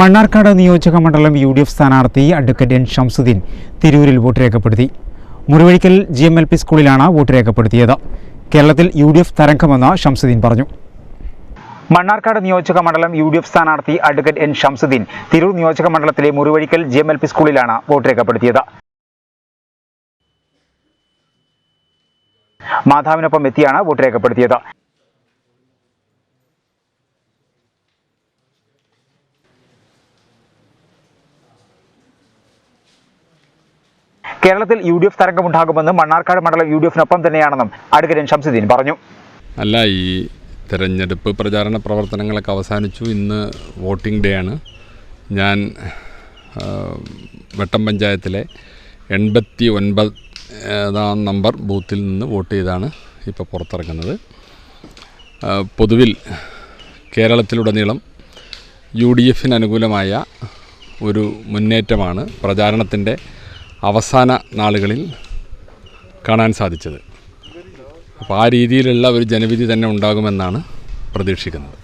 മണ്ണാർക്കാട് നിയോജക മണ്ഡലം U D F സ്ഥാനാർത്ഥി അഡ്വക്കേറ്റ് എൻ ഷംസുദ്ദീൻ തിരൂരിൽ വോട്ട് രേഖപ്പെടുത്തി. Murivazhikkal G M L P സ്കൂളിലാണ് വോട്ട് രേഖപ്പെടുത്തിയത്. കേരളത്തിൽ യു ഡി എഫ് തരംഗമെന്ന് ഷംസുദ്ദീൻ പറഞ്ഞു. മണ്ണാർക്കാട് നിയോജക മണ്ഡലം യു ഡി എഫ് സ്ഥാനാർത്ഥി അഡ്വക്കേറ്റ് എൻ ഷംസുദ്ദീൻ തിരൂർ നിയോജക മണ്ഡലത്തിലെ Murivazhikkal G M L P സ്കൂളിലാണ് വോട്ട് രേഖപ്പെടുത്തിയത്. മാതാവിനൊപ്പം എത്തിയാണ് വോട്ട് രേഖപ്പെടുത്തിയത്. കേരളത്തിൽ യു ഡി എഫ് തരംഗമുണ്ടാകുമെന്നും മണ്ണാർക്കാട് മണ്ഡലം യു ഡി എഫിനൊപ്പം തന്നെയാണെന്നും അടുക്കരൻ ഷംസുദ്ദീൻ പറഞ്ഞു. അല്ല ഈ തെരഞ്ഞെടുപ്പ് പ്രചാരണ പ്രവർത്തനങ്ങളൊക്കെ അവസാനിച്ചു. ഇന്ന് വോട്ടിംഗ് ഡേ ആണ്. ഞാൻ വെട്ടം പഞ്ചായത്തിലെ എൺപത്തി ഒൻപതാം നമ്പർ ബൂത്തിൽ നിന്ന് വോട്ട് ചെയ്താണ് ഇപ്പോൾ പുറത്തിറങ്ങുന്നത്. പൊതുവിൽ കേരളത്തിലുടനീളം യു ഡി എഫിന് അനുകൂലമായ ഒരു മുന്നേറ്റമാണ് പ്രചാരണത്തിന്റെ അവസാന നാളുകളിൽ കാണാൻ സാധിച്ചത്. അപ്പോൾ ആ രീതിയിലുള്ള ഒരു ജനവിധി തന്നെ ഉണ്ടാകുമെന്നാണ് പ്രതീക്ഷിക്കുന്നത്.